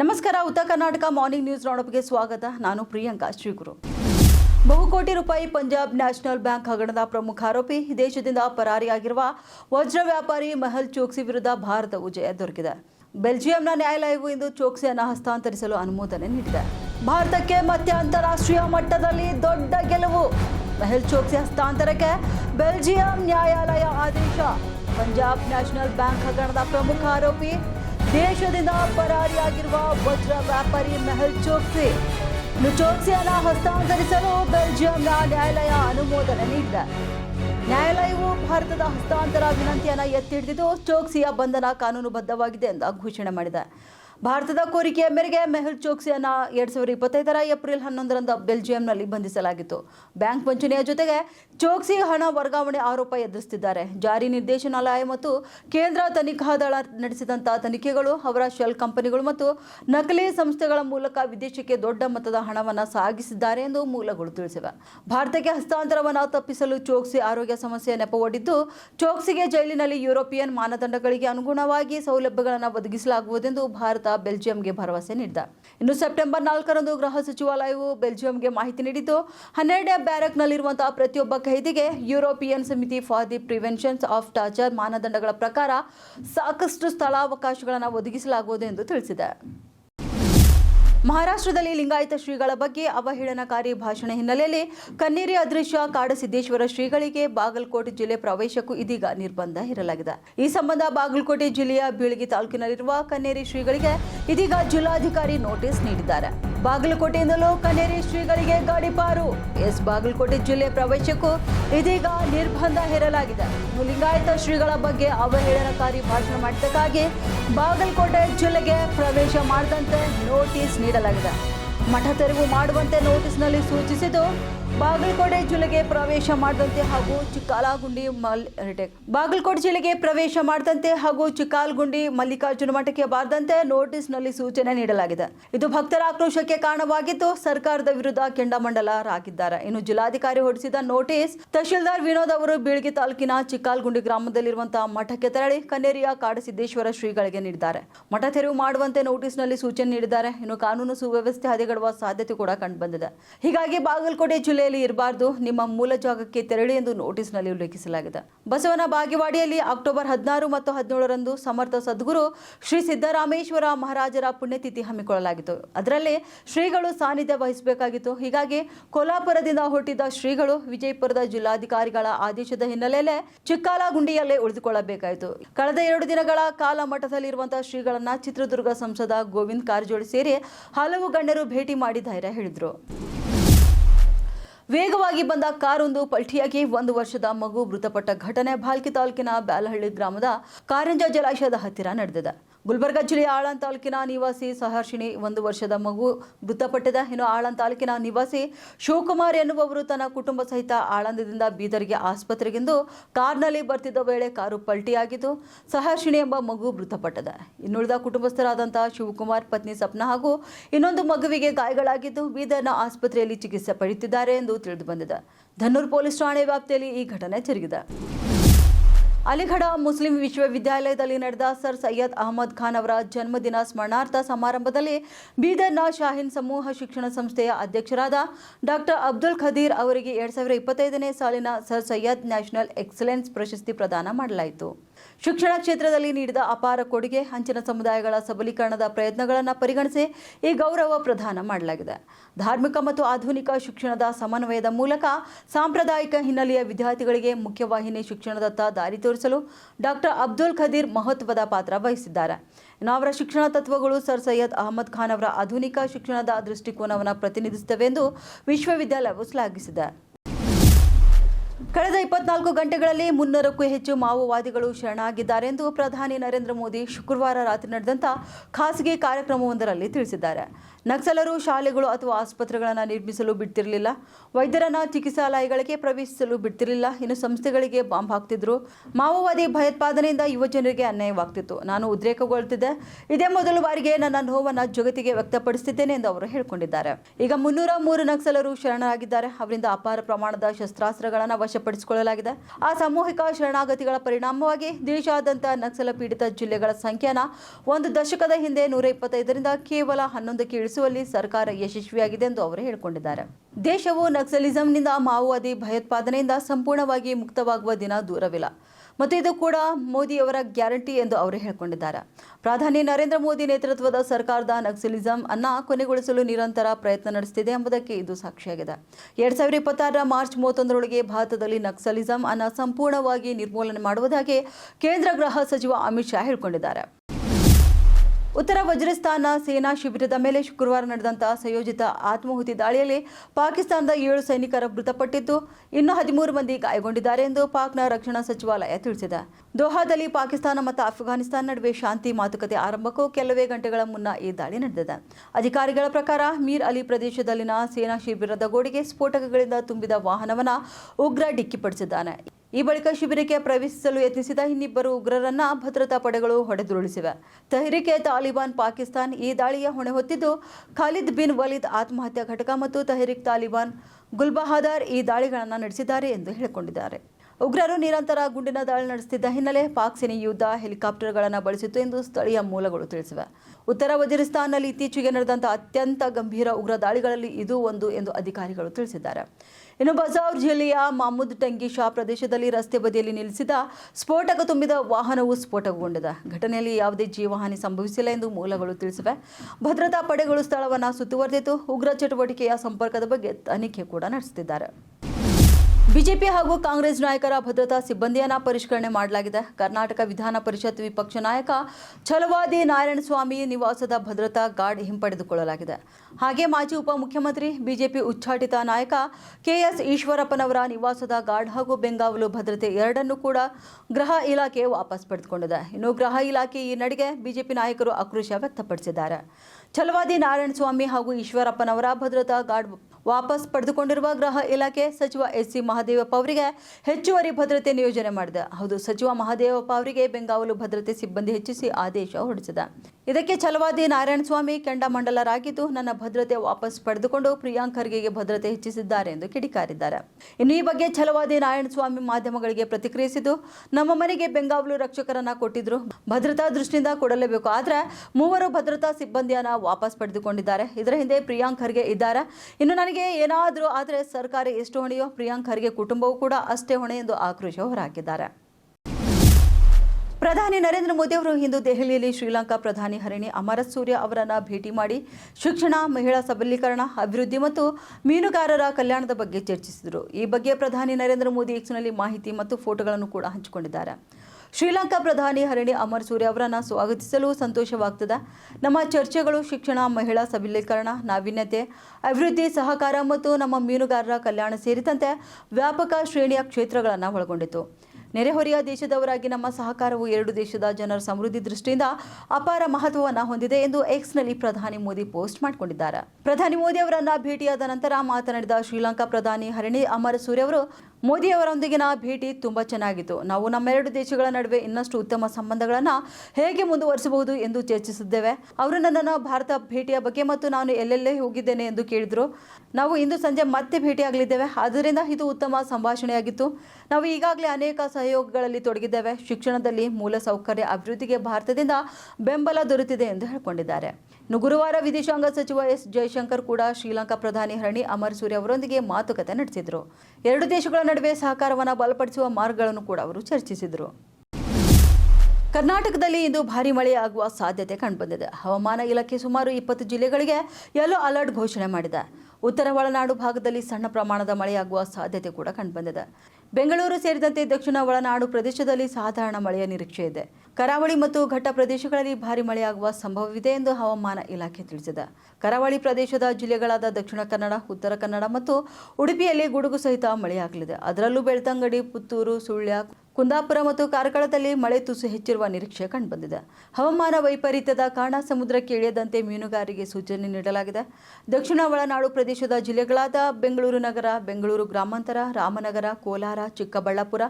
ನಮಸ್ಕಾರ, ಉತ್ತರ Karnataka morning news ರೌಂಡಪ್ಗೆ ಸ್ವಾಗತ. ನಾನು ಪ್ರಿಯಾಂಕಾ, ಶ್ರೀಗುರು. ಬಹುಕೋಟಿ ರೂಪಾಯಿ ಪಂಜಾಬ್ ನ್ಯಾಷನಲ್ ಬ್ಯಾಂಕ್ ಹಗರಣದ ಪ್ರಮುಖ ಆರೋಪಿ. ದೇಶದಿಂದ ಪರಾರಿಯಾಗಿರುವ ವಜ್ರ ವ್ಯಾಪಾರಿ ಮೆಹಲ್ ಚೋಕ್ಸಿ ವಿರುದ್ಧ ಭಾರತವು ಜಯ ದೊರಕಿದೆ. ಬೆಲ್ಜಿಯಂನ ನ್ಯಾಯಾಲಯವು ಇಂದು ಚೋಕ್ಸಿಯನ್ನು ಹಸ್ತಾಂತರಿಸಲು ಅನುಮೋದನೆ ನೀಡಿದೆ. ಭಾರತಕ್ಕೆ ಮತ್ತೆ ಅಂತಾರಾಷ್ಟ್ರೀಯ ಮಟ್ಟದಲ್ಲಿ ದೊಡ್ಡ ಗೆಲುವು. ಮೆಹಲ್ ಚೋಕ್ಸಿ ಹಸ್ತಾಂತರಕ್ಕೆ ಬೆಲ್ಜಿಯಂ ನ್ಯಾಯಾಲಯ ಆದೇಶ. ಪಂಜಾಬ್ ನ್ಯಾಷನಲ್ ಬ್ಯಾಂಕ್ ಹಗರಣದ ಪ್ರಮುಖ ಆರೋಪಿ ದೇಶದಿಂದ ಪರಾರಿಯಾಗಿರುವ ವಜ್ರ ವ್ಯಾಪಾರಿ ಮೆಹಲ್ ಚೋಕ್ಸಿ. ಚೋಕ್ಸಿಯನ್ನ ಹಸ್ತಾಂತರಿಸಲು ಬೆಲ್ಜಿಯಂನ ನ್ಯಾಯಾಲಯ ಅನುಮೋದನೆ ನೀಡಿದೆ. ನ್ಯಾಯಾಲಯವು ಭಾರತದ ಹಸ್ತಾಂತರ ವಿನಂತಿಯನ್ನು ಎತ್ತಿಹಿಡಿದಿದ್ದು, ಚೋಕ್ಸಿಯ ಬಂಧನ ಕಾನೂನುಬದ್ಧವಾಗಿದೆ ಎಂದು ಘೋಷಣೆ ಮಾಡಿದೆ. ಭಾರತದ ಕೋರಿಕೆಯ ಮೇರೆಗೆ ಮೆಹುಲ್ ಚೋಕ್ಸಿಯನ್ನ ಎರಡ್ ಸಾವಿರದ ಇಪ್ಪತ್ತೈದರ ಏಪ್ರಿಲ್ ಹನ್ನೊಂದರಂದು ಬೆಲ್ಜಿಯಂನಲ್ಲಿ ಬಂಧಿಸಲಾಗಿತ್ತು. ಬ್ಯಾಂಕ್ ವಂಚನೆಯ ಜೊತೆಗೆ ಚೋಕ್ಸಿ ಹಣ ವರ್ಗಾವಣೆ ಆರೋಪ ಎದುರಿಸುತ್ತಿದ್ದಾರೆ. ಜಾರಿ ನಿರ್ದೇಶನಾಲಯ ಮತ್ತು ಕೇಂದ್ರ ತನಿಖಾ ದಳ ನಡೆಸಿದಂಥ ತನಿಖೆಗಳು, ಅವರ ಶೆಲ್ ಕಂಪನಿಗಳು ಮತ್ತು ನಕಲಿ ಸಂಸ್ಥೆಗಳ ಮೂಲಕ ವಿದೇಶಕ್ಕೆ ದೊಡ್ಡ ಮೊತ್ತದ ಹಣವನ್ನು ಸಾಗಿಸಿದ್ದಾರೆ ಎಂದು ಮೂಲಗಳು ತಿಳಿಸಿವೆ. ಭಾರತಕ್ಕೆ ಹಸ್ತಾಂತರವನ್ನು ತಪ್ಪಿಸಲು ಚೋಕ್ಸಿ ಆರೋಗ್ಯ ಸಮಸ್ಯೆ ನೆಪವೊಡ್ಡಿದ್ದು, ಚೋಕ್ಸಿಗೆ ಜೈಲಿನಲ್ಲಿ ಯುರೋಪಿಯನ್ ಮಾನದಂಡಗಳಿಗೆ ಅನುಗುಣವಾಗಿ ಸೌಲಭ್ಯಗಳನ್ನು ಒದಗಿಸಲಾಗುವುದೆಂದು ಭಾರತ ಬೆಲ್ಜಿಯಂಗೆ ಭರವಸೆ ನೀಡಿದ. ಇನ್ನು ಸೆಪ್ಟೆಂಬರ್ ನಾಲ್ಕರಂದು ಗೃಹ ಸಚಿವಾಲಯವು ಬೆಲ್ಜಿಯಂಗೆ ಮಾಹಿತಿ ನೀಡಿದ್ದು, ಹನ್ನೆರಡನೇ ಬ್ಯಾರಕ್ನಲ್ಲಿರುವಂತಹ ಪ್ರತಿಯೊಬ್ಬ ಖೈದಿಗೆ ಯುರೋಪಿಯನ್ ಸಮಿತಿ for the preventions of torture ಮಾನದಂಡಗಳ ಪ್ರಕಾರ ಸಾಕಷ್ಟು ಸ್ಥಳಾವಕಾಶಗಳನ್ನು ಒದಗಿಸಲಾಗುವುದು ಎಂದು ತಿಳಿಸಿದೆ. ಮಹಾರಾಷ್ಟ್ರದಲ್ಲಿ ಲಿಂಗಾಯತ ಶ್ರೀಗಳ ಬಗ್ಗೆ ಅವಹೇಳನಕಾರಿ ಭಾಷಣ ಹಿನ್ನೆಲೆಯಲ್ಲಿ ಕನ್ನೇರಿ ಅದೃಶ್ಯ ಕಾಡಸಿದ್ದೇಶ್ವರ ಶ್ರೀಗಳಿಗೆ ಬಾಗಲಕೋಟೆ ಜಿಲ್ಲೆ ಪ್ರವೇಶಕ್ಕೂ ಇದೀಗ ನಿರ್ಬಂಧ ಹೇರಲಾಗಿದೆ. ಈ ಸಂಬಂಧ ಬಾಗಲಕೋಟೆ ಜಿಲ್ಲೆಯ ಬೀಳಗಿ ತಾಲೂಕಿನಲ್ಲಿರುವ ಕನ್ನೇರಿ ಶ್ರೀಗಳಿಗೆ ಇದೀಗ ಜಿಲ್ಲಾಧಿಕಾರಿ ನೋಟಿಸ್ ನೀಡಿದ್ದಾರೆ. ಬಾಗಲಕೋಟೆಯಿಂದಲೂ ಕನ್ನೇರಿ ಶ್ರೀಗಳಿಗೆ ಗಾಡಿಪಾರು ಎಸ್ ಬಾಗಲಕೋಟೆ ಜಿಲ್ಲೆ ಪ್ರವೇಶಕ್ಕೂ ಇದೀಗ ನಿರ್ಬಂಧ ಹೇರಲಾಗಿದೆ. ಲಿಂಗಾಯತ ಶ್ರೀಗಳ ಬಗ್ಗೆ ಅವಹೇಳನಕಾರಿ ಭಾಷಣ ಮಾಡಿದ್ದಕ್ಕಾಗಿ ಬಾಗಲಕೋಟೆ ಜಿಲ್ಲೆಗೆ ಪ್ರವೇಶ ಮಾಡದಂತೆ ನೋಟಿಸ್ ನೀಡಲಾಗಿದೆ. ಮಠ ತೆರವು ಮಾಡುವಂತೆ ನೋಟಿಸ್ನಲ್ಲಿ ಸೂಚಿಸಿದ್ದು ಬಾಗಲಕೋಟೆ ಜಿಲ್ಲೆಗೆ ಪ್ರವೇಶ ಮಾಡದಂತೆ ಹಾಗೂ ಚಿಕ್ಕಾಲಗುಂಡಿ ಮಲ್ ಬಾಗಲಕೋಟೆ ಜಿಲ್ಲೆಗೆ ಪ್ರವೇಶ ಮಾಡದಂತೆ ಹಾಗೂ ಚಿಕ್ಕಾಲಗುಂಡಿ ಮಲ್ಲಿಕಾರ್ಜುನ ಮಠಕ್ಕೆ ಬಾರದಂತೆ ನೋಟಿಸ್ನಲ್ಲಿ ಸೂಚನೆ ನೀಡಲಾಗಿದೆ. ಇದು ಭಕ್ತರ ಆಕ್ರೋಶಕ್ಕೆ ಕಾರಣವಾಗಿದ್ದು ಸರ್ಕಾರದ ವಿರುದ್ಧ ಕೆಂಡಮಂಡಲರಾಗಿದ್ದಾರೆ. ಇನ್ನು ಜಿಲ್ಲಾಧಿಕಾರಿ ಹೊರಡಿಸಿದ ನೋಟಿಸ್, ತಹಶೀಲ್ದಾರ್ ವಿನೋದ್ ಅವರು ಬೀಳಗಿ ತಾಲೂಕಿನ ಚಿಕ್ಕಾಲಗುಂಡಿ ಗ್ರಾಮದಲ್ಲಿರುವಂತಹ ಮಠಕ್ಕೆ ತೆರಳಿ ಕನ್ನೇರಿಯ ಕಾಡಸಿದ್ದೇಶ್ವರ ಶ್ರೀಗಳಿಗೆ ನೀಡಿದ್ದಾರೆ. ಮಠ ತೆರವು ಮಾಡುವಂತೆ ನೋಟಿಸ್ನಲ್ಲಿ ಸೂಚನೆ ನೀಡಿದ್ದಾರೆ. ಇನ್ನು ಕಾನೂನು ಸುವ್ಯವಸ್ಥೆ ಹದಗೆಡುವ ಸಾಧ್ಯತೆ ಕೂಡ ಕಂಡುಬಂದಿದೆ ಹೀಗಾಗಿ ಬಾಗಲಕೋಟೆ ಜಿಲ್ಲೆಯಲ್ಲಿ ಇರಬಾರ್ದು. ನಿಮ್ಮ ಮೂಲ ಜಾಗಕ್ಕೆ ತೆರಳಿ ಎಂದು ನೋಟಿಸ್ನಲ್ಲಿ ಉಲ್ಲೇಖಿಸಲಾಗಿದೆ. ಬಸವನ ಬಾಗೇವಾಡಿಯಲ್ಲಿ ಅಕ್ಟೋಬರ್ ಹದಿನಾರು ಮತ್ತು ಹದಿನೇಳರಂದು ಸಮರ್ಥ ಸದ್ಗುರು ಶ್ರೀ ಸಿದ್ದರಾಮೇಶ್ವರ ಮಹಾರಾಜರ ಪುಣ್ಯತಿಥಿ ಹಮ್ಮಿಕೊಳ್ಳಲಾಗಿತ್ತು. ಅದರಲ್ಲಿ ಶ್ರೀಗಳು ಸಾನ್ನಿಧ್ಯ ವಹಿಸಬೇಕಾಗಿತ್ತು. ಹೀಗಾಗಿ ಕೊಲ್ಲಾಪುರದಿಂದ ಹೊರಟಿದ್ದ ಶ್ರೀಗಳು ವಿಜಯಪುರದ ಜಿಲ್ಲಾಧಿಕಾರಿಗಳ ಆದೇಶದ ಹಿನ್ನೆಲೆಯಲ್ಲೇ ಚಿಕ್ಕಾಲಗುಂಡಿಯಲ್ಲೇ ಉಳಿದುಕೊಳ್ಳಬೇಕಾಯಿತು. ಕಳೆದ ಎರಡು ದಿನಗಳ ಕಾಲ ಮಠದಲ್ಲಿರುವಂತಹ ಶ್ರೀಗಳನ್ನ ಚಿತ್ರದುರ್ಗ ಸಂಸದ ಗೋವಿಂದ್ ಕಾರಜೋಳ ಸೇರಿ ಹಲವು ಗಣ್ಯರು ಭೇಟಿ ಮಾಡಿ ಧೈರ್ಯ ಹೇಳಿದ್ರು. ವೇಗವಾಗಿ ಬಂದ ಕಾರೊಂದು ಪಲ್ಟಿಯಾಗಿ ಒಂದು ವರ್ಷದ ಮಗು ಮೃತಪಟ್ಟ ಘಟನೆ ಭಾಲ್ಕಿ ತಾಲೂಕಿನ ಬ್ಯಾಲಹಳ್ಳಿ ಗ್ರಾಮದ ಕಾರಂಜ ಜಲಾಶಯದ ಹತ್ತಿರ ನಡೆದಿದೆ. ಗುಲ್ಬರ್ಗಾ ಜಿಲ್ಲೆಯ ಆಳಂದ ತಾಲೂಕಿನ ನಿವಾಸಿ ಸಹರ್ಷಿಣಿ ಒಂದು ವರ್ಷದ ಮಗು ಮೃತಪಟ್ಟಿದೆ. ಇನ್ನು ಆಳನ್ ತಾಲೂಕಿನ ನಿವಾಸಿ ಶಿವಕುಮಾರ್ ಎನ್ನುವವರು ತನ್ನ ಕುಟುಂಬ ಸಹಿತ ಆಳಂದದಿಂದ ಬೀದರ್ಗೆ ಆಸ್ಪತ್ರೆಗೆಂದು ಕಾರ್ನಲ್ಲಿ ಬರ್ತಿದ್ದ ವೇಳೆ ಕಾರು ಪಲ್ಟಿಯಾಗಿದ್ದು, ಸಹರ್ಷಿಣಿ ಎಂಬ ಮಗು ಮೃತಪಟ್ಟಿದೆ. ಇನ್ನುಳಿದ ಕುಟುಂಬಸ್ಥರಾದಂತಹ ಶಿವಕುಮಾರ್, ಪತ್ನಿ ಸಪ್ನ ಹಾಗೂ ಇನ್ನೊಂದು ಮಗುವಿಗೆ ಗಾಯಗಳಾಗಿದ್ದು, ಬೀದರ್ನ ಆಸ್ಪತ್ರೆಯಲ್ಲಿ ಚಿಕಿತ್ಸೆ ಪಡೆಯುತ್ತಿದ್ದಾರೆ ಎಂದು ತಿಳಿದು ಧನ್ನೂರ್ ಪೊಲೀಸ್ ಠಾಣೆ ವ್ಯಾಪ್ತಿಯಲ್ಲಿ ಈ ಘಟನೆ ಜರುಗಿದೆ. ಅಲಿಗಢ ಮುಸ್ಲಿಂ ವಿಶ್ವವಿದ್ಯಾಲಯದಲ್ಲಿ ನಡೆದ ಸರ್ ಸೈಯದ್ ಅಹಮದ್ ಖಾನ್ ಅವರ ಜನ್ಮದಿನ ಸ್ಮರಣಾರ್ಥ ಸಮಾರಂಭದಲ್ಲಿ ಬೀದರ್ನ ಶಾಹೀನ್ ಸಮೂಹ ಶಿಕ್ಷಣ ಸಂಸ್ಥೆಯ ಅಧ್ಯಕ್ಷರಾದ ಡಾಕ್ಟರ್ ಅಬ್ದುಲ್ ಖದೀರ್ ಅವರಿಗೆ ಎರಡ್ ಸಾವಿರದ ಇಪ್ಪತ್ತೈದನೇ ಸಾಲಿನ ಸರ್ ಸೈಯದ್ ನ್ಯಾಷನಲ್ ಎಕ್ಸಲೆನ್ಸ್ ಪ್ರಶಸ್ತಿ ಪ್ರದಾನ ಮಾಡಲಾಯಿತು. ಶಿಕ್ಷಣ ಕ್ಷೇತ್ರದಲ್ಲಿ ನೀಡಿದ ಅಪಾರ ಕೊಡುಗೆ ಹಂಚಿನ ಸಮುದಾಯಗಳ ಸಬಲೀಕರಣದ ಪ್ರಯತ್ನಗಳನ್ನು ಪರಿಗಣಿಸಿ ಈ ಗೌರವ ಪ್ರದಾನ ಮಾಡಲಾಗಿದೆ. ಧಾರ್ಮಿಕ ಮತ್ತು ಆಧುನಿಕ ಶಿಕ್ಷಣದ ಸಮನ್ವಯದ ಮೂಲಕ ಸಾಂಪ್ರದಾಯಿಕ ಹಿನ್ನೆಲೆಯ ವಿದ್ಯಾರ್ಥಿಗಳಿಗೆ ಮುಖ್ಯವಾಹಿನಿ ಶಿಕ್ಷಣದತ್ತ ದಾರಿ ತೋರಿಸಲು ಡಾಕ್ಟರ್ ಅಬ್ದುಲ್ ಖದೀರ್ ಮಹತ್ವದ ಪಾತ್ರ ವಹಿಸಿದ್ದಾರೆ. ಅವರ ಶಿಕ್ಷಣ ತತ್ವಗಳು ಸರ್ ಸೈಯದ್ ಅಹಮದ್ ಖಾನ್ ಅವರ ಆಧುನಿಕ ಶಿಕ್ಷಣದ ದೃಷ್ಟಿಕೋನವನ್ನು ಪ್ರತಿನಿಧಿಸುತ್ತವೆ ಎಂದು ವಿಶ್ವವಿದ್ಯಾಲಯವು ಶ್ಲಾಘಿಸಿದೆ. ಕಳೆದ ಇಪ್ಪತ್ನಾಲ್ಕು ಗಂಟೆಗಳಲ್ಲಿ ಮುನ್ನೂರಕ್ಕೂ ಹೆಚ್ಚು ಮಾವೋವಾದಿಗಳು ಶರಣಾಗಿದ್ದಾರೆ ಎಂದು ಪ್ರಧಾನಿ ನರೇಂದ್ರ ಮೋದಿ ಶುಕ್ರವಾರ ರಾತ್ರಿ ನಡೆದಂಥ ಖಾಸಗಿ ಕಾರ್ಯಕ್ರಮವೊಂದರಲ್ಲಿ ತಿಳಿಸಿದ್ದಾರೆ. ನಕ್ಸಲರು ಶಾಲೆಗಳು ಅಥವಾ ಆಸ್ಪತ್ರೆಗಳನ್ನು ನಿರ್ಮಿಸಲು ಬಿಡ್ತಿರಲಿಲ್ಲ. ವೈದ್ಯರನ್ನ ಚಿಕಿತ್ಸಾಲಯಗಳಿಗೆ ಪ್ರವೇಶಿಸಲು ಬಿಡ್ತಿರಲಿಲ್ಲ. ಇನ್ನು ಸಂಸ್ಥೆಗಳಿಗೆ ಬಾಂಬ್ ಹಾಕ್ತಿದ್ರು. ಮಾವೋವಾದಿ ಭಯೋತ್ಪಾದನೆಯಿಂದ ಯುವಜನರಿಗೆ ಅನ್ಯಾಯವಾಗ್ತಿತ್ತು. ನಾನು ಉದ್ರೇಕಗೊಳ್ತಿದ್ದೆ ಇದೇ ಮೊದಲ ಬಾರಿಗೆ ನನ್ನ ನೋವನ್ನು ಜಗತ್ತಿಗೆ ವ್ಯಕ್ತಪಡಿಸುತ್ತಿದ್ದೇನೆ ಎಂದು ಅವರು ಹೇಳಿಕೊಂಡಿದ್ದಾರೆ. ಈಗ ಮುನ್ನೂರ ಮೂರು ನಕ್ಸಲರು ಶರಣರಾಗಿದ್ದಾರೆ ಅವರಿಂದ ಅಪಾರ ಪ್ರಮಾಣದ ಶಸ್ತ್ರಾಸ್ತ್ರಗಳನ್ನು ವಶ ವಶಪಡಿಸಿಕೊಳ್ಳಲಾಗಿದೆ ಆ ಸಾಮೂಹಿಕ ಶರಣಾಗತಿಗಳ ಪರಿಣಾಮವಾಗಿ ದೇಶಾದ್ಯಂತ ನಕ್ಸಲ ಪೀಡಿತ ಜಿಲ್ಲೆಗಳ ಸಂಖ್ಯಾನ ಒಂದು ದಶಕದ ಹಿಂದೆ ನೂರ ಇಪ್ಪತ್ತೈದರಿಂದ ಕೇವಲ ಹನ್ನೊಂದಕ್ಕೆ ಇಳಿಸುವಲ್ಲಿ ಸರ್ಕಾರ ಯಶಸ್ವಿಯಾಗಿದೆ ಎಂದು ಅವರು ಹೇಳಿಕೊಂಡಿದ್ದಾರೆ. ದೇಶವು ನಕ್ಸಲಿಸಂನಿಂದ ಮಾವೋವಾದಿ ಭಯೋತ್ಪಾದನೆಯಿಂದ ಸಂಪೂರ್ಣವಾಗಿ ಮುಕ್ತವಾಗುವ ದಿನ ದೂರವಿಲ್ಲ. ಮತ್ತು ಇದು ಕೂಡ ಮೋದಿಯವರ ಗ್ಯಾರಂಟಿ ಎಂದು ಅವರು ಹೇಳಿಕೊಂಡಿದ್ದಾರೆ. ಪ್ರಧಾನಿ ನರೇಂದ್ರ ಮೋದಿ ನೇತೃತ್ವದ ಸರ್ಕಾರದ ನಕ್ಸಲಿಸಂ ಅನ್ನ ಕೊನೆಗೊಳಿಸಲು ನಿರಂತರ ಪ್ರಯತ್ನ ನಡೆಸುತ್ತಿದೆ ಎಂಬುದಕ್ಕೆ ಇದು ಸಾಕ್ಷಿಯಾಗಿದೆ. ಎರಡ್ ಸಾವಿರದ ಇಪ್ಪತ್ತಾರರ ಮಾರ್ಚ್ ಮೂವತ್ತೊಂದರೊಳಗೆ ಭಾರತದಲ್ಲಿ ನಕ್ಸಲಿಸಂ ಅನ್ನ ಸಂಪೂರ್ಣವಾಗಿ ನಿರ್ಮೂಲನೆ ಮಾಡುವುದಾಗಿ ಕೇಂದ್ರ ಗೃಹ ಸಚಿವ ಅಮಿತ್ ಶಾ ಹೇಳಿಕೊಂಡಿದ್ದಾರೆ. ಉತ್ತರ ವಜ್ರಿಸ್ತಾನ ಸೇನಾ ಶಿಬಿರದ ಮೇಲೆ ಶುಕ್ರವಾರ ನಡೆದಂತಹ ಸಂಯೋಜಿತ ಆತ್ಮಾಹುತಿ ದಾಳಿಯಲ್ಲಿ ಪಾಕಿಸ್ತಾನದ ಏಳು ಸೈನಿಕರು ಮೃತಪಟ್ಟಿದ್ದು, ಇನ್ನು ಹದಿಮೂರು ಮಂದಿ ಗಾಯಗೊಂಡಿದ್ದಾರೆ ಎಂದು ಪಾಕ್ನ ರಕ್ಷಣಾ ಸಚಿವಾಲಯ ತಿಳಿಸಿದೆ. ದೋಹಾದಲ್ಲಿ ಪಾಕಿಸ್ತಾನ ಮತ್ತು ಅಫ್ಘಾನಿಸ್ತಾನ ನಡುವೆ ಶಾಂತಿ ಮಾತುಕತೆ ಆರಂಭಕ್ಕೂ ಕೆಲವೇ ಗಂಟೆಗಳ ಮುನ್ನ ಈ ದಾಳಿ ನಡೆದಿದೆ. ಅಧಿಕಾರಿಗಳ ಪ್ರಕಾರ, ಮೀರ್ ಅಲಿ ಪ್ರದೇಶದಲ್ಲಿನ ಸೇನಾ ಶಿಬಿರದ ಗೋಡೆಗೆ ಸ್ಫೋಟಕಗಳಿಂದ ತುಂಬಿದ ವಾಹನವನ್ನು ಉಗ್ರ ಡಿಕ್ಕಿಪಡಿಸಿದ್ದಾನೆ. ಈ ಬಳಿಕ ಶಿಬಿರಕ್ಕೆ ಪ್ರವೇಶಿಸಲು ಯತ್ನಿಸಿದ ಇನ್ನಿಬ್ಬರು ಉಗ್ರರನ್ನ ಭದ್ರತಾ ಪಡೆಗಳು ಹೊಡೆದುರುಳಿಸಿವೆ. ತಹರಿಕೆ ತಾಲಿಬಾನ್ ಪಾಕಿಸ್ತಾನ್ ಈ ದಾಳಿಯ ಹೊಣೆ ಹೊತ್ತಿದ್ದು, ಖಾಲಿದ್ ಬಿನ್ ವಲೀದ್ ಆತ್ಮಹತ್ಯಾ ಘಟಕ ಮತ್ತು ತಹರಿಕ್ ತಾಲಿಬಾನ್ ಗುಲ್ಬಹಾದಾರ್ ಈ ದಾಳಿಗಳನ್ನು ನಡೆಸಿದ್ದಾರೆ ಎಂದು ಹೇಳಿಕೊಂಡಿದ್ದಾರೆ. ಉಗ್ರರು ನಿರಂತರ ಗುಂಡಿನ ದಾಳಿ ನಡೆಸುತ್ತಿದ್ದ ಹಿನ್ನೆಲೆ ಪಾಕ್ ಸೇನೆ ಯುದ್ಧ ಹೆಲಿಕಾಪ್ಟರ್ಗಳನ್ನು ಬಳಸಿತ್ತು ಎಂದು ಸ್ಥಳೀಯ ಮೂಲಗಳು ತಿಳಿಸಿವೆ. ಉತ್ತರ ವಜಿರಿಸ್ತಾನ್ನಲ್ಲಿ ಇತ್ತೀಚೆಗೆ ನಡೆದಂತಹ ಅತ್ಯಂತ ಗಂಭೀರ ಉಗ್ರ ದಾಳಿಗಳಲ್ಲಿ ಇದು ಒಂದು ಎಂದು ಅಧಿಕಾರಿಗಳು ತಿಳಿಸಿದ್ದಾರೆ. ಇನ್ನು ಬಜಾರ್ ಜಿಲ್ಲೆಯ ಮಾಮೂದ್ ಟಂಗಿ ಶಾ ಪ್ರದೇಶದಲ್ಲಿ ರಸ್ತೆ ಬದಿಯಲ್ಲಿ ನಿಲ್ಲಿಸಿದ ಸ್ಫೋಟಕ ತುಂಬಿದ ವಾಹನವು ಸ್ಫೋಟಗೊಂಡಿದೆ ಘಟನೆಯಲ್ಲಿ ಯಾವುದೇ ಜೀವಹಾನಿ ಸಂಭವಿಸಿಲ್ಲ ಎಂದು ಮೂಲಗಳು ತಿಳಿಸಿವೆ. ಭದ್ರತಾ ಪಡೆಗಳು ಸ್ಥಳವನ್ನು ಸುತ್ತುವರೆದಿದ್ದು ಉಗ್ರ ಚಟುವಟಿಕೆಯ ಸಂಪರ್ಕದ ಬಗ್ಗೆ ತನಿಖೆ ಕೂಡ ನಡೆಸುತ್ತಿದ್ದಾರೆ. ಬಿಜೆಪಿ ಹಾಗೂ ಕಾಂಗ್ರೆಸ್ ನಾಯಕರ ಭದ್ರತಾ ಸಿಬ್ಬಂದಿಯನ್ನ ಪರಿಷ್ಕರಣೆ ಮಾಡಲಾಗಿದೆ. ಕರ್ನಾಟಕ ವಿಧಾನ ಪರಿಷತ್ ವಿಪಕ್ಷ ನಾಯಕ ಛಲವಾದಿ ನಾರಾಯಣಸ್ವಾಮಿ ನಿವಾಸದ ಭದ್ರತಾ ಗಾರ್ಡ್ ಹಿಂಪಡೆದುಕೊಳ್ಳಲಾಗಿದೆ. ಹಾಗೆ ಮಾಜಿ ಉಪಮುಖ್ಯಮಂತ್ರಿ, ಬಿಜೆಪಿ ಉಚ್ಚಾಟಿತ ನಾಯಕ ಕೆಎಸ್ ಈಶ್ವರಪ್ಪನವರ ನಿವಾಸದ ಗಾರ್ಡ್ ಹಾಗೂ ಬೆಂಗಾವಲು ಭದ್ರತೆ ಎರಡನ್ನೂ ಕೂಡ ಗೃಹ ಇಲಾಖೆ ವಾಪಸ್ ಪಡೆದುಕೊಂಡಿದೆ. ಇನ್ನು ಗೃಹ ಇಲಾಖೆ ಈ ನಡೆಗೆ ಬಿಜೆಪಿ ನಾಯಕರು ಆಕ್ರೋಶ ವ್ಯಕ್ತಪಡಿಸಿದ್ದಾರೆ. ಛಲವಾದಿ ನಾರಾಯಣಸ್ವಾಮಿ ಹಾಗೂ ಈಶ್ವರಪ್ಪನವರ ಭದ್ರತಾ ಗಾರ್ಡ್ ವಾಪಸ್ ಪಡೆದುಕೊಂಡಿರುವ ಗೃಹ ಇಲಾಖೆ ಸಚಿವ ಎಸ್ ಸಿ ಮಹಾದೇವಪ್ಪ ಅವರಿಗೆ ಹೆಚ್ಚುವರಿ ಭದ್ರತೆ ನಿಯೋಜನೆ ಮಾಡಿದೆ. ಹೌದು, ಸಚಿವ ಮಹಾದೇವಪ್ಪ ಅವರಿಗೆ ಬೆಂಗಾವಲು ಭದ್ರತೆ ಸಿಬ್ಬಂದಿ ಹೆಚ್ಚಿಸಿ ಆದೇಶ ಹೊರಡಿಸಿದೆ. ಇದಕ್ಕೆ ಛಲವಾದಿ ನಾರಾಯಣಸ್ವಾಮಿ ಕೆಂಡಮಂಡಲರಾಗಿದ್ದು ನನ್ನ ಭದ್ರತೆ ವಾಪಸ್ ಪಡೆದುಕೊಂಡು ಪ್ರಿಯಾಂಕ್ ಖರ್ಗೆಗೆ ಭದ್ರತೆ ಹೆಚ್ಚಿಸಿದ್ದಾರೆ ಎಂದು ಕಿಡಿಕಾರಿದ್ದಾರೆ. ಇನ್ನು ಈ ಬಗ್ಗೆ ಛಲವಾದಿ ನಾರಾಯಣಸ್ವಾಮಿ ಮಾಧ್ಯಮಗಳಿಗೆ ಪ್ರತಿಕ್ರಿಯಿಸಿದ್ದು, ನಮ್ಮ ಮನೆಗೆ ಬೆಂಗಾವಲು ರಕ್ಷಕರನ್ನ ಕೊಟ್ಟಿದ್ರು. ಭದ್ರತಾ ದೃಷ್ಟಿಯಿಂದ ಕೊಡಲೇಬೇಕು. ಆದ್ರೆ ಮೂವರು ಭದ್ರತಾ ಸಿಬ್ಬಂದಿಯನ್ನ ವಾಪಸ್ ಪಡೆದುಕೊಂಡಿದ್ದಾರೆ. ಇದರ ಹಿಂದೆ ಪ್ರಿಯಾಂಕ್ ಖರ್ಗೆ ಇದ್ದಾರೆ. ಇನ್ನು ನನಗೆ ಏನಾದರೂ ಆದರೆ ಸರ್ಕಾರ ಎಷ್ಟು ಹೊಣೆಯೋ ಪ್ರಿಯಾಂಕ್ ಖರ್ಗೆ ಕುಟುಂಬವೂ ಕೂಡ ಅಷ್ಟೇ ಹೊಣೆ ಎಂದು ಆಕ್ರೋಶ ಹೊರಹಾಕಿದ್ದಾರೆ. ಪ್ರಧಾನಿ ನರೇಂದ್ರ ಮೋದಿ ಅವರು ಇಂದು ದೆಹಲಿಯಲ್ಲಿ ಶ್ರೀಲಂಕಾ ಪ್ರಧಾನಿ ಹರಿಣಿ ಅಮರಸೂರ್ಯ ಸೂರ್ಯ ಅವರನ್ನ ಭೇಟಿ ಮಾಡಿ ಶಿಕ್ಷಣ, ಮಹಿಳಾ ಸಬಲೀಕರಣ, ಅಭಿವೃದ್ಧಿ ಮತ್ತು ಮೀನುಗಾರರ ಕಲ್ಯಾಣದ ಬಗ್ಗೆ ಚರ್ಚಿಸಿದರು. ಈ ಬಗ್ಗೆ ಪ್ರಧಾನಿ ನರೇಂದ್ರ ಮೋದಿ ಎಕ್ಸ್ನಲ್ಲಿ ಮಾಹಿತಿ ಮತ್ತು ಫೋಟೋಗಳನ್ನು ಕೂಡ ಹಂಚಿಕೊಂಡಿದ್ದಾರೆ. ಶ್ರೀಲಂಕಾ ಪ್ರಧಾನಿ ಹರಿಣಿ ಅಮರ್ ಸೂರ್ಯ ಅವರನ್ನು ಸ್ವಾಗತಿಸಲು ಸಂತೋಷವಾಗ್ತದೆ. ನಮ್ಮ ಚರ್ಚೆಗಳು ಶಿಕ್ಷಣ, ಮಹಿಳಾ ಸಬಲೀಕರಣ, ನಾವೀನ್ಯತೆ, ಅಭಿವೃದ್ಧಿ, ಸಹಕಾರ ಮತ್ತು ನಮ್ಮ ಮೀನುಗಾರರ ಕಲ್ಯಾಣ ಸೇರಿದಂತೆ ವ್ಯಾಪಕ ಶ್ರೇಣಿಯ ಕ್ಷೇತ್ರಗಳನ್ನು ಒಳಗೊಂಡಿತು. ನೆರೆಹೊರೆಯ ದೇಶದವರಾಗಿ ನಮ್ಮ ಸಹಕಾರವು ಎರಡು ದೇಶದ ಜನರ ಸಮೃದ್ಧಿ ದೃಷ್ಟಿಯಿಂದ ಅಪಾರ ಮಹತ್ವವನ್ನು ಹೊಂದಿದೆ ಎಂದು ಎಕ್ಸ್ನಲ್ಲಿ ಪ್ರಧಾನಿ ಮೋದಿ ಪೋಸ್ಟ್ ಮಾಡಿಕೊಂಡಿದ್ದಾರೆ. ಪ್ರಧಾನಿ ಮೋದಿ ಅವರನ್ನ ಭೇಟಿಯಾದ ನಂತರ ಮಾತನಾಡಿದ ಶ್ರೀಲಂಕಾ ಪ್ರಧಾನಿ ಹರಣಿ ಅಮರ ಸೂರ್ಯ ಅವರು ಮೋದಿ ಅವರೊಂದಿಗಿನ ಭೇಟಿ ತುಂಬ ಚೆನ್ನಾಗಿತ್ತು. ನಾವು ನಮ್ಮೆರಡು ದೇಶಗಳ ನಡುವೆ ಇನ್ನಷ್ಟು ಉತ್ತಮ ಸಂಬಂಧಗಳನ್ನು ಹೇಗೆ ಮುಂದುವರಿಸಬಹುದು ಎಂದು ಚರ್ಚಿಸಿದ್ದೇವೆ. ಅವರು ನನ್ನನ್ನು ಭಾರತ ಭೇಟಿಯ ಬಗ್ಗೆ ಮತ್ತು ನಾನು ಎಲ್ಲೆಲ್ಲೇ ಹೋಗಿದ್ದೇನೆ ಎಂದು ಕೇಳಿದರು. ನಾವು ಇಂದು ಸಂಜೆ ಮತ್ತೆ ಭೇಟಿಯಾಗಲಿದ್ದೇವೆ. ಆದ್ದರಿಂದ ಇದು ಉತ್ತಮ ಸಂಭಾಷಣೆಯಾಗಿತ್ತು. ನಾವು ಈಗಾಗಲೇ ಅನೇಕ ಸಹಯೋಗಗಳಲ್ಲಿ ತೊಡಗಿದ್ದೇವೆ. ಶಿಕ್ಷಣದಲ್ಲಿ ಮೂಲಸೌಕರ್ಯ ಅಭಿವೃದ್ಧಿಗೆ ಭಾರತದಿಂದ ಬೆಂಬಲ ದೊರೆತಿದೆ ಎಂದು ಹೇಳಿಕೊಂಡಿದ್ದಾರೆ. ಗುರುವಾರ ವಿದೇಶಾಂಗ ಸಚಿವ ಎಸ್ ಜಯಶಂಕರ್ ಕೂಡ ಶ್ರೀಲಂಕಾ ಪ್ರಧಾನಿ ಹರಣಿ ಅಮರ್ ಸೂರ್ಯ ಅವರೊಂದಿಗೆ ಮಾತುಕತೆ ನಡೆಸಿದರು. ಎರಡು ದೇಶಗಳ ನಡುವೆ ಸಹಕಾರವನ್ನು ಬಲಪಡಿಸುವ ಮಾರ್ಗಗಳನ್ನು ಕೂಡ ಅವರು ಚರ್ಚಿಸಿದರು. ಕರ್ನಾಟಕದಲ್ಲಿ ಇಂದು ಭಾರಿ ಮಳೆಯಾಗುವ ಸಾಧ್ಯತೆ ಕಂಡುಬಂದಿದೆ. ಹವಾಮಾನ ಇಲಾಖೆ ಸುಮಾರು ಇಪ್ಪತ್ತು ಜಿಲ್ಲೆಗಳಿಗೆ ಯೆಲ್ಲೋ ಅಲರ್ಟ್ ಘೋಷಣೆ ಮಾಡಿದೆ. ಉತ್ತರ ಒಳನಾಡು ಭಾಗದಲ್ಲಿ ಸಣ್ಣ ಪ್ರಮಾಣದ ಮಳೆಯಾಗುವ ಸಾಧ್ಯತೆ ಕೂಡ ಕಂಡುಬಂದಿದೆ. ಬೆಂಗಳೂರು ಸೇರಿದಂತೆ ದಕ್ಷಿಣ ಒಳನಾಡು ಪ್ರದೇಶದಲ್ಲಿ ಸಾಧಾರಣ ಮಳೆಯ ನಿರೀಕ್ಷೆ ಇದೆ. ಕರಾವಳಿ ಮತ್ತು ಘಟ್ಟ ಪ್ರದೇಶಗಳಲ್ಲಿ ಭಾರಿ ಮಳೆಯಾಗುವ ಸಂಭವವಿದೆ ಎಂದು ಹವಾಮಾನ ಇಲಾಖೆ ತಿಳಿಸಿದೆ. ಕರಾವಳಿ ಪ್ರದೇಶದ ಜಿಲ್ಲೆಗಳಾದ ದಕ್ಷಿಣ ಕನ್ನಡ, ಉತ್ತರ ಕನ್ನಡ ಮತ್ತು ಉಡುಪಿಯಲ್ಲಿ ಗುಡುಗು ಸಹಿತ ಮಳೆಯಾಗಲಿದೆ. ಅದರಲ್ಲೂ ಬೆಳ್ತಂಗಡಿ, ಪುತ್ತೂರು, ಸುಳ್ಯ, ಕುಂದಾಪುರ ಮತ್ತು ಕಾರ್ಕಳದಲ್ಲಿ ಮಳೆ ತುಸು ಹೆಚ್ಚಿರುವ ನಿರೀಕ್ಷೆ ಕಂಡುಬಂದಿದೆ. ಹವಾಮಾನ ವೈಪರೀತ್ಯದ ಕಾರಣ ಸಮುದ್ರಕ್ಕೆ ಇಳಿಯದಂತೆ ಮೀನುಗಾರರಿಗೆ ಸೂಚನೆ ನೀಡಲಾಗಿದೆ. ದಕ್ಷಿಣ ಒಳನಾಡು ಪ್ರದೇಶದ ಜಿಲ್ಲೆಗಳಾದ ಬೆಂಗಳೂರು ನಗರ, ಬೆಂಗಳೂರು ಗ್ರಾಮಾಂತರ, ರಾಮನಗರ, ಕೋಲಾರ, ಚಿಕ್ಕಬಳ್ಳಾಪುರ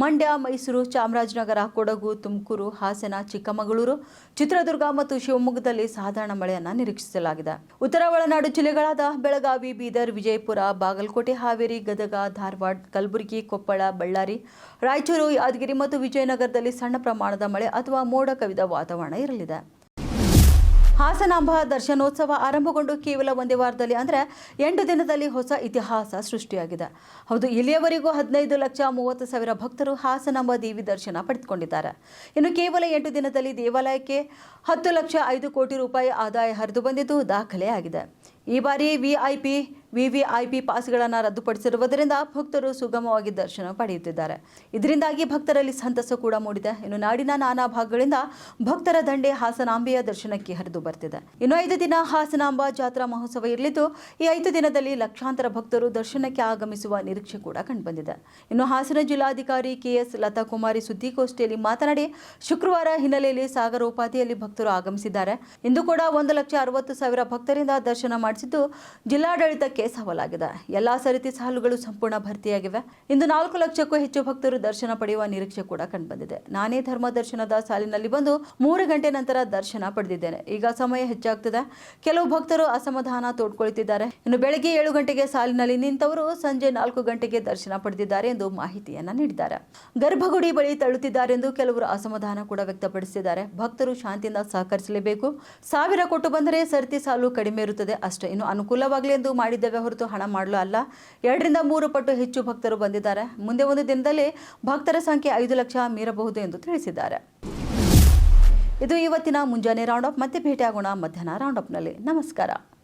ಮಂಡ್ಯ, ಮೈಸೂರು, ಚಾಮರಾಜನಗರ, ಕೊಡಗು, ತುಮಕೂರು, ಹಾಸನ, ಚಿಕ್ಕಮಗಳೂರು, ಚಿತ್ರದುರ್ಗ ಮತ್ತು ಶಿವಮೊಗ್ಗದಲ್ಲಿ ಸಾಧಾರಣ ಮಳೆಯನ್ನು ನಿರೀಕ್ಷಿಸಲಾಗಿದೆ. ಉತ್ತರ ಒಳನಾಡು ಜಿಲ್ಲೆಗಳಾದ ಬೆಳಗಾವಿ, ಬೀದರ್, ವಿಜಯಪುರ, ಬಾಗಲಕೋಟೆ, ಹಾವೇರಿ, ಗದಗ, ಧಾರವಾಡ, ಕಲಬುರಗಿ, ಕೊಪ್ಪಳ, ಬಳ್ಳಾರಿ, ರಾಯಚೂರು, ಯಾದಗಿರಿ ಮತ್ತು ವಿಜಯನಗರದಲ್ಲಿ ಸಣ್ಣ ಪ್ರಮಾಣದ ಮಳೆ ಅಥವಾ ಮೋಡ ಕವಿದ ವಾತಾವರಣ ಇರಲಿದೆ. ಹಾಸನಾಂಬ ದರ್ಶನೋತ್ಸವ ಆರಂಭಗೊಂಡು ಕೇವಲ ಒಂದೇ ವಾರದಲ್ಲಿ ಅಂದರೆ ಎಂಟು ದಿನದಲ್ಲಿ ಹೊಸ ಇತಿಹಾಸ ಸೃಷ್ಟಿಯಾಗಿದೆ. ಹೌದು, ಇಲ್ಲಿಯವರೆಗೂ ಹದಿನೈದು ಲಕ್ಷ ಮೂವತ್ತು ಸಾವಿರ ಭಕ್ತರು ಹಾಸನಾಂಬ ದೇವಿ ದರ್ಶನ ಪಡೆದುಕೊಂಡಿದ್ದಾರೆ. ಇನ್ನು ಕೇವಲ ಎಂಟು ದಿನದಲ್ಲಿ ದೇವಾಲಯಕ್ಕೆ ಹತ್ತು ಲಕ್ಷ ಐದು ಕೋಟಿ ರೂಪಾಯಿ ಆದಾಯ ಹರಿದು ಬಂದಿದ್ದು ದಾಖಲೆಯಾಗಿದೆ. ಈ ಬಾರಿ ವಿಐಪಿ ವಿವಿಐಪಿ ಪಾಸ್ಗಳನ್ನು ರದ್ದುಪಡಿಸಿರುವುದರಿಂದ ಭಕ್ತರು ಸುಗಮವಾಗಿ ದರ್ಶನ ಪಡೆಯುತ್ತಿದ್ದಾರೆ. ಇದರಿಂದಾಗಿ ಭಕ್ತರಲ್ಲಿ ಸಂತಸ ಕೂಡ ಮೂಡಿದೆ. ಇನ್ನು ನಾಡಿನ ನಾನಾ ಭಾಗಗಳಿಂದ ಭಕ್ತರ ದಂಡೆ ಹಾಸನಾಂಬೆಯ ದರ್ಶನಕ್ಕೆ ಹರಿದು ಬರ್ತಿದೆ. ಇನ್ನು ಐದು ದಿನ ಹಾಸನಾಂಬ ಜಾತ್ರಾ ಮಹೋತ್ಸವ ಇರಲಿದ್ದು, ಈ ಐದು ದಿನದಲ್ಲಿ ಲಕ್ಷಾಂತರ ಭಕ್ತರು ದರ್ಶನಕ್ಕೆ ಆಗಮಿಸುವ ನಿರೀಕ್ಷೆ ಕೂಡ ಕಂಡುಬಂದಿದೆ. ಇನ್ನು ಹಾಸನ ಜಿಲ್ಲಾಧಿಕಾರಿ ಕೆಎಸ್ ಲತಾ ಕುಮಾರಿ ಸುದ್ದಿಗೋಷ್ಠಿಯಲ್ಲಿ ಮಾತನಾಡಿ, ಶುಕ್ರವಾರ ಹಿನ್ನೆಲೆಯಲ್ಲಿ ಸಾಗರೋಪಾದಿಯಲ್ಲಿ ಭಕ್ತರು ಆಗಮಿಸಿದ್ದಾರೆ. ಇಂದು ಕೂಡ ಒಂದು ಲಕ್ಷ ಅರವತ್ತು ಸಾವಿರ ಭಕ್ತರಿಂದ ದರ್ಶನ ಮಾಡಿಸಿದ್ದು, ಜಿಲ್ಲಾಡಳಿತಕ್ಕೆ ಸವಾಲಾಗಿದೆ ಎಲ್ಲ ಸರತಿ ಸಾಲುಗಳು ಸಂಪೂರ್ಣ ಭರ್ತಿಯಾಗಿವೆ. ಇಂದು ನಾಲ್ಕು ಲಕ್ಷಕ್ಕೂ ಹೆಚ್ಚು ಭಕ್ತರು ದರ್ಶನ ಪಡೆಯುವ ನಿರೀಕ್ಷೆ ಕೂಡ ಕಂಡುಬಂದಿದೆ. ನಾನೇ ಧರ್ಮ ದರ್ಶನದ ಸಾಲಿನಲ್ಲಿ ಬಂದು ಮೂರು ಗಂಟೆ ನಂತರ ದರ್ಶನ ಪಡೆದಿದ್ದೇನೆ. ಈಗ ಸಮಯ ಹೆಚ್ಚಾಗ್ತದೆ. ಕೆಲವು ಭಕ್ತರು ಅಸಮಾಧಾನ ತೋಡ್ಕೊಳ್ತಿದ್ದಾರೆ. ಇನ್ನು ಬೆಳಗ್ಗೆ ಏಳು ಗಂಟೆಗೆ ಸಾಲಿನಲ್ಲಿ ನಿಂತವರು ಸಂಜೆ ನಾಲ್ಕು ಗಂಟೆಗೆ ದರ್ಶನ ಪಡೆದಿದ್ದಾರೆ ಎಂದು ಮಾಹಿತಿಯನ್ನ ನೀಡಿದ್ದಾರೆ. ಗರ್ಭಗುಡಿ ಬಳಿ ತಳ್ಳುತ್ತಿದ್ದಾರೆ ಎಂದು ಕೆಲವರು ಅಸಮಾಧಾನ ಕೂಡ ವ್ಯಕ್ತಪಡಿಸಿದ್ದಾರೆ. ಭಕ್ತರು ಶಾಂತಿಯಿಂದ ಸಹಕರಿಸಲೇಬೇಕು. ಸಾವಿರ ಕೊಟ್ಟು ಬಂದರೆ ಸರತಿ ಸಾಲು ಕಡಿಮೆ ಇರುತ್ತದೆ. ಅಷ್ಟೇ. ಇನ್ನು ಅನುಕೂಲವಾಗಲಿ ಎಂದು ಮಾಡಿದ್ದೇವೆ ಹೊರತು ಹಣ ಮಾಡಲು ಅಲ್ಲ. ಎರಡರಿಂದ ಮೂರು ಪಟ್ಟು ಹೆಚ್ಚು ಭಕ್ತರು ಬಂದಿದ್ದಾರೆ. ಮುಂದೆ ಒಂದು ದಿನದಲ್ಲಿ ಭಕ್ತರ ಸಂಖ್ಯೆ ಐದು ಲಕ್ಷ ಮೀರಬಹುದು ಎಂದು ತಿಳಿಸಿದ್ದಾರೆ. ಇದು ಇವತ್ತಿನ ಮುಂಜಾನೆ ರೌಂಡ್ ಅಪ್ ಮತ್ತೆ ಭೇಟಿಯಾಗೋಣ ಮಧ್ಯಾಹ್ನ ರೌಂಡ್ ಅಪ್ನಲ್ಲಿ ನಮಸ್ಕಾರ.